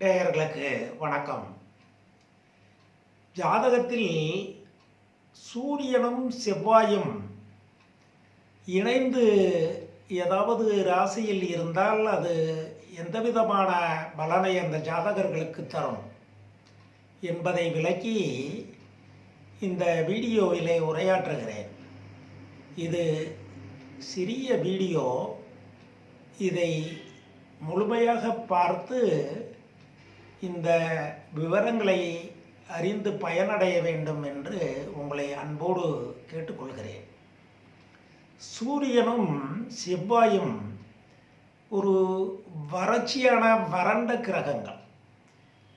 நேயர்களுக்கு வணக்கம். ஜாதகத்தில் சூரியனும் செவ்வாயும் இணைந்து ஏதாவது ராசியில் இருந்தால் அது எந்த விதமான பலனை அந்த ஜாதகர்களுக்கு தரும் என்பதை விளக்கி இந்த வீடியோவிலே உரையாற்றுகிறேன். இது சிறிய வீடியோ. இதை முழுமையாக பார்த்து இந்த விவரங்களை அறிந்து பயனடைய வேண்டும் என்று உங்களை அன்போடு கேட்டுக்கொள்கிறேன். சூரியனும் செவ்வாயும் ஒரு வறட்சியான வறண்ட கிரகங்கள்.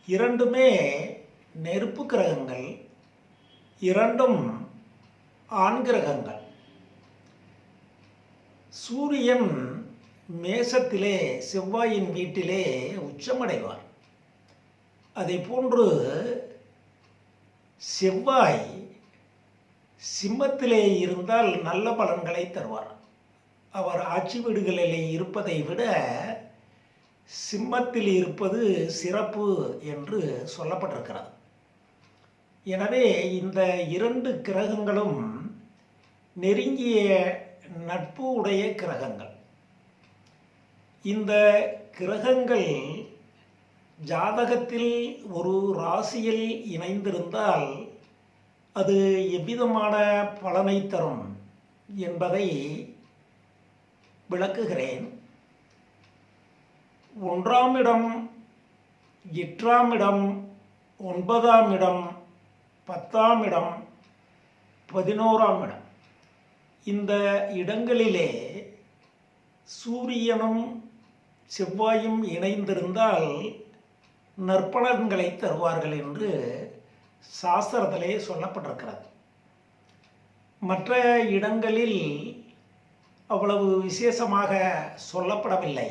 இரண்டுமே நெருப்பு கிரகங்கள் இரண்டும் ஆண் கிரகங்கள். சூரியன் மேசத்திலே செவ்வாயின் வீட்டிலே உச்சமடைவார். அதை போன்று செவ்வாய் சிம்மத்திலே இருந்தால் நல்ல பலன்களை தருவார். அவர் ஆட்சி வீடுகளிலே இருப்பதை விட சிம்மத்தில் இருப்பது சிறப்பு என்று சொல்லப்பட்டிருக்கிறது. எனவே இந்த இரண்டு கிரகங்களும் நெருங்கிய நட்பு உடைய கிரகங்கள். இந்த கிரகங்கள் ஜாதகத்தில் ஒரு ராசியில் இணைந்திருந்தால் அது எவ்விதமான பலனை தரும் என்பதை விளக்குகிறேன். ஒன்றாம் இடம் எட்டாம் இடம் ஒன்பதாம் இடம் பத்தாம் இடம் பதினோராம் இடம். இந்த இடங்களிலே சூரியனும் செவ்வாயும் இணைந்திருந்தால் நற்பலன்களை தருவார்கள் என்று சாஸ்திரத்திலே சொல்லப்பட்டிருக்கிறது. மற்ற இடங்களில் அவ்வளவு விசேஷமாக சொல்லப்படவில்லை.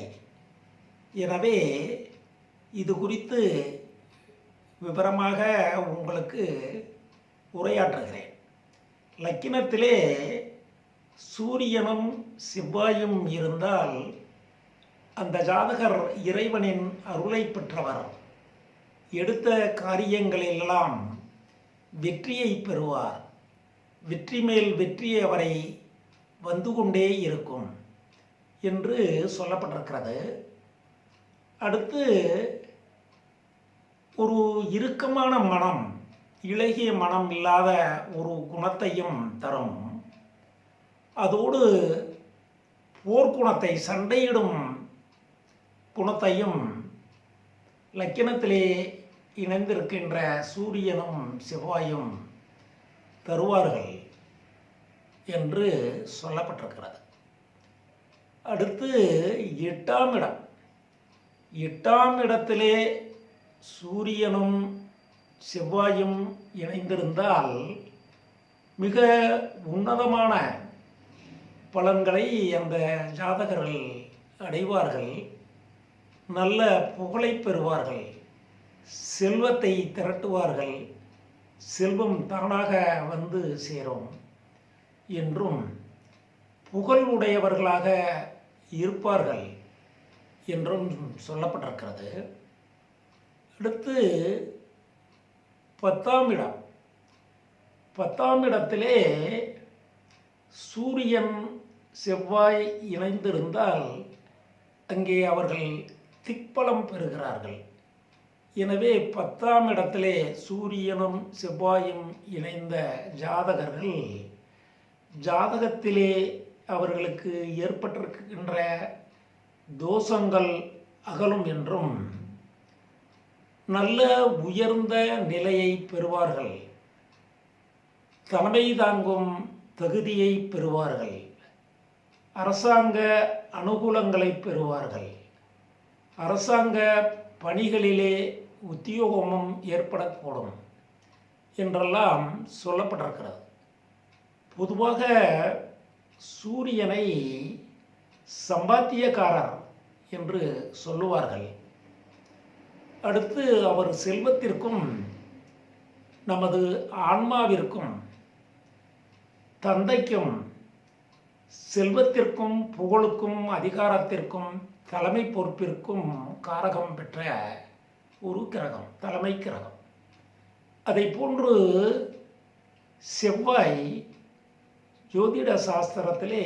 எனவே இது குறித்து விவரமாக உங்களுக்கு உரையாற்றுகிறேன். லக்கினத்திலே சூரியனும் செவ்வாயும் இருந்தால் அந்த ஜாதகர் இறைவனின் அருளை பெற்றவர். எடுத்த காரியங்களிலெல்லாம் வெற்றியை பெறுவார். வெற்றி மேல் வெற்றி அவரை வந்து கொண்டே இருக்கும் என்று சொல்லப்பட்டிருக்கிறது. அடுத்து ஒரு இறுக்கமான மனம் இளகிய மனம் இல்லாத ஒரு குணத்தையும் தரும். அதோடு போர்க்குணத்தை சண்டையிடும் குணத்தையும் லக்கினத்திலே இணைந்திருக்கின்ற சூரியனும் செவ்வாயும் தருவார்கள் என்று சொல்லப்பட்டிருக்கிறது. அடுத்து எட்டாம் இடம். எட்டாம் இடத்திலே சூரியனும் செவ்வாயும் இணைந்திருந்தால் மிக உன்னதமான பலன்களை அந்த ஜாதகர்கள் அடைவார்கள். நல்ல புகழை பெறுவார்கள். செல்வத்தை திரட்டுவார்கள். செல்வம் தானாக வந்து சேரும் என்றும் புகழ் உடையவர்களாக இருப்பார்கள் என்றும் சொல்லப்பட்டிருக்கிறது. அடுத்து பத்தாம் இடம். பத்தாம் இடத்திலே சூரியன் செவ்வாய் இணைந்திருந்தால் அங்கே அவர்கள் திக்பலம் பெறுகிறார்கள். எனவே பத்தாம் இடத்திலே சூரியனும் செவ்வாயும் இணைந்த ஜாதகர்கள் ஜாதகத்திலே அவர்களுக்கு ஏற்பட்டிருக்கின்ற தோஷங்கள் அகலும் என்றும் நல்ல உயர்ந்த நிலையை பெறுவார்கள். தலைமை தாங்கும் தகுதியை பெறுவார்கள். அரசாங்க அனுகூலங்களை பெறுவார்கள். அரசாங்க பணிகளிலே உத்தியோகமும் ஏற்படக்கூடும் என்றெல்லாம் சொல்லப்பட்டிருக்கிறது. பொதுவாக சூரியனை சம்பாத்தியக்காரர் என்று சொல்லுவார்கள். அடுத்து அவர் செல்வத்திற்கும் நமது ஆன்மாவிற்கும் தந்தைக்கும் செல்வத்திற்கும் புகழுக்கும் அதிகாரத்திற்கும் தலைமை பொறுப்பிற்கும் காரகம் பெற்ற ஒரு கிரகம் தலைமை கிரகம். அதை போன்று செவ்வாய் ஜோதிட சாஸ்திரத்திலே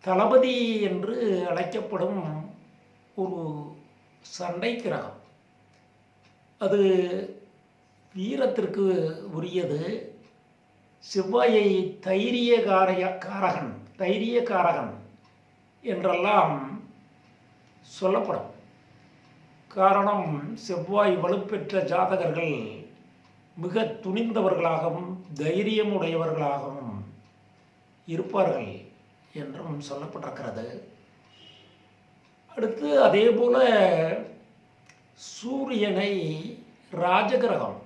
தளபதி என்று அழைக்கப்படும் ஒரு சண்டை கிரகம். அது வீரத்திற்கு உரியது. செவ்வாயை தைரிய காரக காரகன் தைரிய காரகன் என்றெல்லாம் சொல்லப்படும். காரணம் செவ்வாய் வலுப்பெற்ற ஜாதகர்கள் மிக துணிந்தவர்களாகவும் தைரியமுடையவர்களாகவும் இருப்பார்கள் என்றும் சொல்லப்பட்டிருக்கிறது. அடுத்து அதே போல சூரியனை ராஜகிரகம்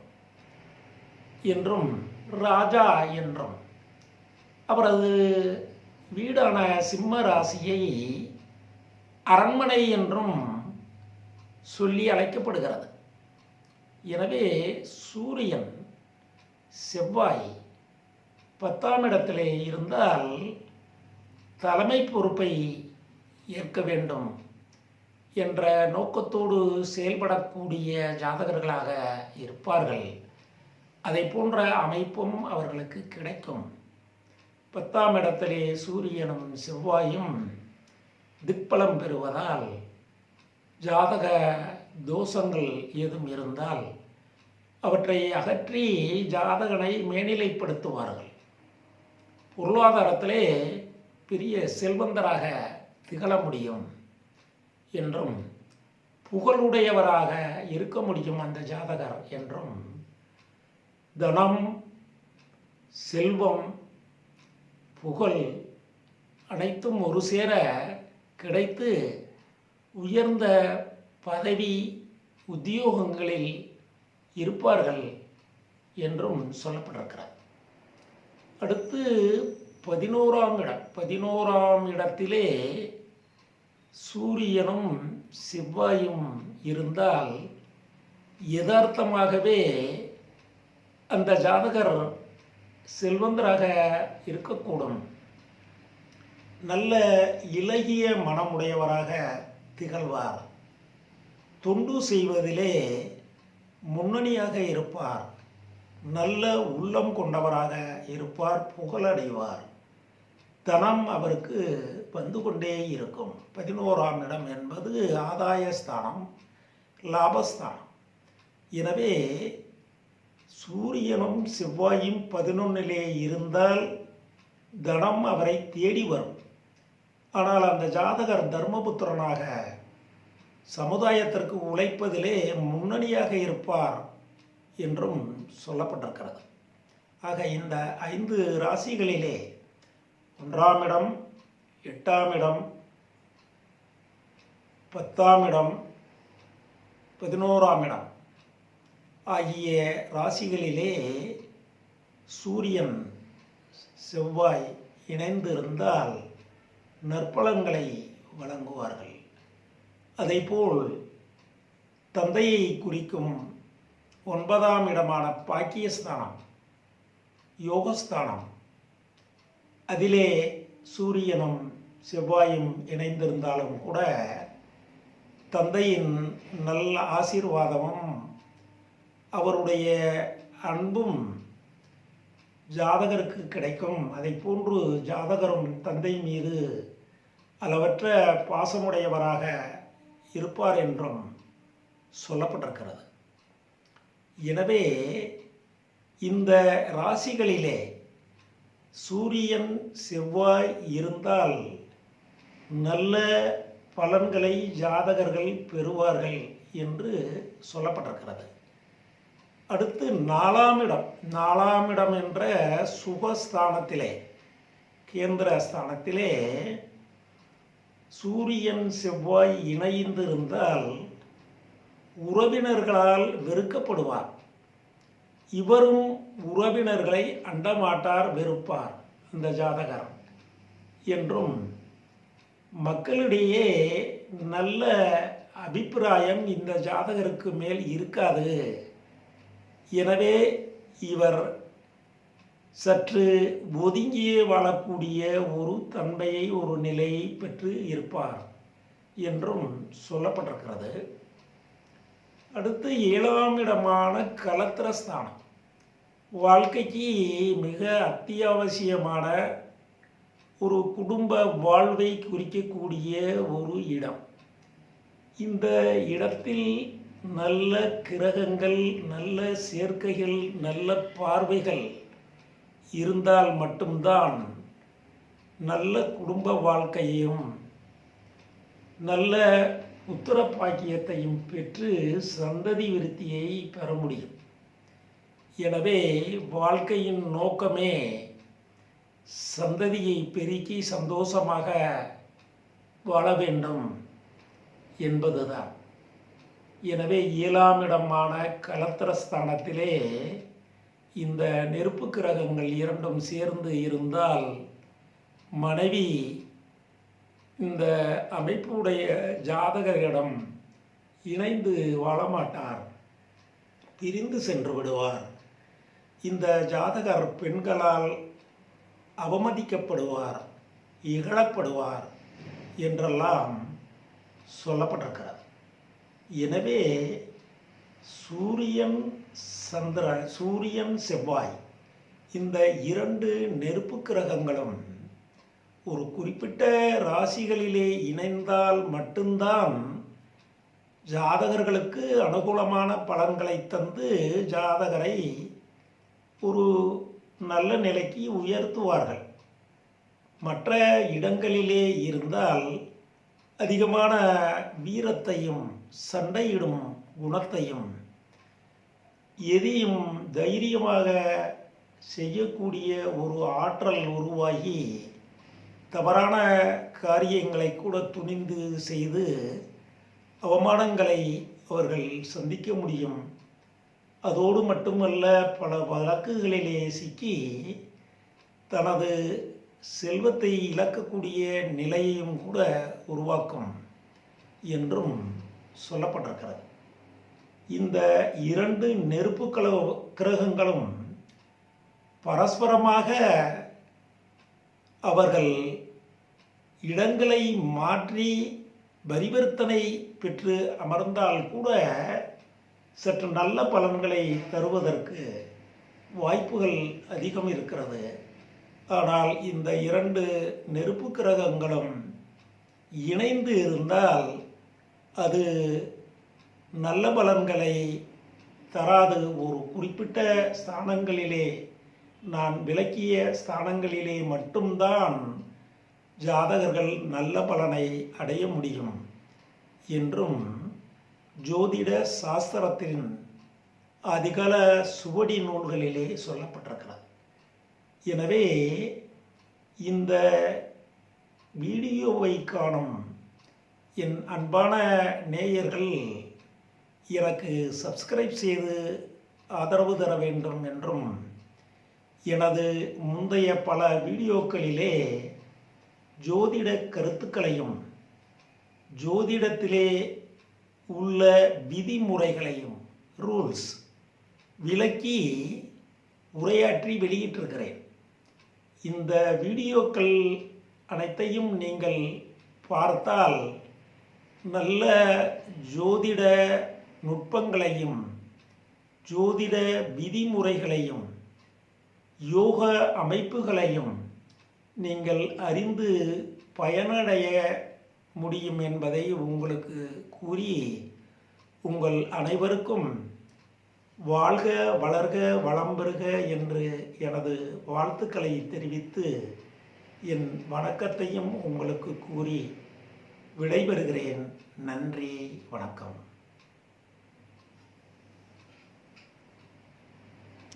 என்றும் ராஜா என்றும் அவரது வீடான சிம்ம ராசியை அரண்மனை என்றும் சொல்லி அழைக்கப்படுகிறது. எனவே சூரியன் செவ்வாய் பத்தாம் இடத்திலே இருந்தால் தலைமை பொறுப்பை ஏற்க வேண்டும் என்ற நோக்கத்தோடு செயல்படக்கூடிய ஜாதகர்களாக இருப்பார்கள். அதை போன்ற அமைப்பும் அவர்களுக்கு கிடைக்கும். பத்தாம் இடத்திலே சூரியனும் செவ்வாயும் திக்பலம் பெறுவதால் ஜாதக தோஷங்கள் ஏதும் இருந்தால் அவற்றை அகற்றி ஜாதகனை மேனிலைப்படுத்துவார்கள். பொருளாதாரத்திலே பெரிய செல்வந்தராக திகழ முடியும் என்றும் புகழுடையவராக இருக்க முடியும் அந்த ஜாதகர் என்றும் தனம் செல்வம் புகழ் அனைத்தும் ஒரு சேர கிடைத்து உயர்ந்த பதவி உத்தியோகங்களில் இருப்பார்கள் என்றும் சொல்லப்பட்டிருக்கிறார் அடுத்து பதினோராம் இடம். பதினோராம் இடத்திலே சூரியனும் செவ்வாயும் இருந்தால் யதார்த்தமாகவே அந்த ஜாதகர் செல்வந்தராக இருக்கக்கூடும். நல்ல இலகிய மனமுடையவராக திகழ்வார். தொண்டு செய்வதிலே முன்னணியாக இருப்பார். நல்ல உள்ளம் கொண்டவராக இருப்பார் புகழடைவார். தனம் அவருக்கு வந்து கொண்டே இருக்கும். பதினோராம் இடம் என்பது ஆதாயஸ்தானம் லாபஸ்தானம். எனவே சூரியனும் செவ்வாயும் பதினொன்னிலே இருந்தால் தனம் அவரை தேடி வரும். ஆனால் அந்த ஜாதகர் தர்மபுத்திரனாக சமுதாயத்திற்கு உழைப்பதிலே முன்னணியாக இருப்பார் என்றும் சொல்லப்பட்டிருக்கிறது. ஆக இந்த ஐந்து ராசிகளிலே ஒன்றாம் இடம் எட்டாம் இடம் பத்தாம் இடம் பதினோராம் இடம் ஆகிய ராசிகளிலே சூரியன் செவ்வாய் இணைந்திருந்தால் நற்பலன்களை வழங்குவார்கள். அதைப்போல் தந்தையை குறிக்கும் ஒன்பதாம் இடமான பாக்கியஸ்தானம் யோகஸ்தானம். அதிலே சூரியனும் செவ்வாயும் இணைந்திருந்தாலும் கூட தந்தையின் நல்ல ஆசீர்வாதமும் அவருடைய அன்பும் ஜாதகருக்கு கிடைக்கும். அதை போன்று ஜாதகரும் தந்தை மீது அளவற்ற பாசமுடையவராக இருப்பார் என்றும் சொல்லப்பட்டிருக்கிறது. எனவே இந்த ராசிகளிலே சூரியன் செவ்வாய் இருந்தால் நல்ல பலன்களை ஜாதகர்கள் பெறுவார்கள் என்று சொல்லப்பட்டிருக்கிறது. அடுத்து நாலாம் இடம் நாலாம் இடம் என்ற சுகஸ்தானத்திலே கேந்திர ஸ்தானத்திலே சூரியன் செவ்வாய் இணைந்திருந்தால் உறவினர்களால் வெறுக்கப்படுவார். இவரும் உறவினர்களை அண்டமாட்டார் வெறுப்பார் இந்த ஜாதகர் என்றும் மக்களிடையே நல்ல அபிப்பிராயம் இந்த ஜாதகருக்கு மேல் இருக்காது. எனவே இவர் சற்று ஒதுங்கியே வாழக்கூடிய ஒரு தன்மையை ஒரு நிலையை பெற்று இருப்பார் என்றும் சொல்லப்பட்டிருக்கிறது. அடுத்து ஏழாம் இடமான கலத்திரஸ்தானம். வாழ்க்கைக்கு மிக அத்தியாவசியமான ஒரு குடும்ப வாழ்வை குறிக்கக்கூடிய ஒரு இடம். இந்த இடத்தில் நல்ல கிரகங்கள் நல்ல சேர்க்கைகள் நல்ல பார்வைகள் இருந்தால் மட்டும்தான் நல்ல குடும்ப வாழ்க்கையையும் நல்ல உத்தர பாக்கியத்தையும் பெற்று சந்ததி விருத்தியை பெற முடியும். எனவே வாழ்க்கையின் நோக்கமே சந்ததியை பெருக்கி சந்தோஷமாக வாழ வேண்டும் என்பதுதான். எனவே ஏழாம் இடமான கலத்திரஸ்தானத்திலே இந்த நெருப்பு கிரகங்கள் இரண்டும் சேர்ந்து இருந்தால் மனைவி இந்த அமைப்புடைய ஜாதகரிடம் இணைந்து வாழமாட்டார் பிரிந்து சென்று விடுவார். இந்த ஜாதகர் பெண்களால் அவமதிக்கப்படுவார் இகழப்படுவார் என்றெல்லாம் சொல்லப்பட்டிருக்கிறது. எனவே சூரியன் சந்திரன் சூரியன் செவ்வாய் இந்த இரண்டு நெருப்பு கிரகங்களும் ஒரு குறிப்பிட்ட ராசிகளிலே இணைந்தால் மட்டும்தான் ஜாதகர்களுக்கு அனுகூலமான பலன்களை தந்து ஜாதகரை ஒரு நல்ல நிலைக்கு உயர்த்துவார்கள். மற்ற இடங்களிலே இருந்தால் அதிகமான வீரத்தையும் சண்டையிடும் குணத்தையும் எதையும் தைரியமாக செய்யக்கூடிய ஒரு ஆற்றல் உருவாகி தவறான காரியங்களை கூட துணிந்து செய்து அவமானங்களை அவர்கள் சந்திக்க முடியும். அதோடு மட்டுமல்ல பல வழக்குகளிலே சிக்கி தனது செல்வத்தை இழக்கக்கூடிய நிலையையும் கூட உருவாக்கும் என்றும் சொல்லப்பட்டிருக்கிறது. இந்த இரண்டு நெருப்பு கல கிரகங்களும் பரஸ்பரமாக அவர்கள் இடங்களை மாற்றி பரிவர்த்தனை பெற்று அமர்ந்தால் கூட சற்று நல்ல பலன்களை தருவதற்கு வாய்ப்புகள் அதிகம் இருக்கிறது. ஆனால் இந்த இரண்டு நெருப்பு கிரகங்களும் இணைந்து இருந்தால் அது நல்ல பலன்களை தராது. ஒரு குறிப்பிட்ட ஸ்தானங்களிலே நான் விளக்கிய ஸ்தானங்களிலே மட்டும்தான் ஜாதகர்கள் நல்ல பலனை அடைய முடியும் என்றும் ஜோதிட சாஸ்திரத்தின் அதிகால சுவடி நூல்களிலே சொல்லப்பட்டிருக்கிறது. எனவே இந்த வீடியோவை காணும் என் அன்பான நேயர்கள் எனக்கு சப்ஸ்கிரைப் செய்து ஆதரவு தர வேண்டும் என்றும் எனது முந்தைய பல வீடியோக்களிலே ஜோதிட கருத்துக்களையும் ஜோதிடத்திலே உள்ள விதிமுறைகளையும் ரூல்ஸ் விளக்கி உரையாற்றி வெளியிட்டிருக்கிறேன். இந்த வீடியோக்கள் அனைத்தையும் நீங்கள் பார்த்தால் நல்ல ஜோதிட நுட்பங்களையும் ஜோதிட விதிமுறைகளையும் யோக அமைப்புகளையும் நீங்கள் அறிந்து பயனடைய முடியும் என்பதை உங்களுக்கு கூறி உங்கள் அனைவருக்கும் வாழ்க வளர்க வளம் பெறுக என்று எனது வாழ்த்துக்களை தெரிவித்து என் வணக்கத்தையும் உங்களுக்கு கூறி விடைபெறுகிறேன். நன்றி வணக்கம்.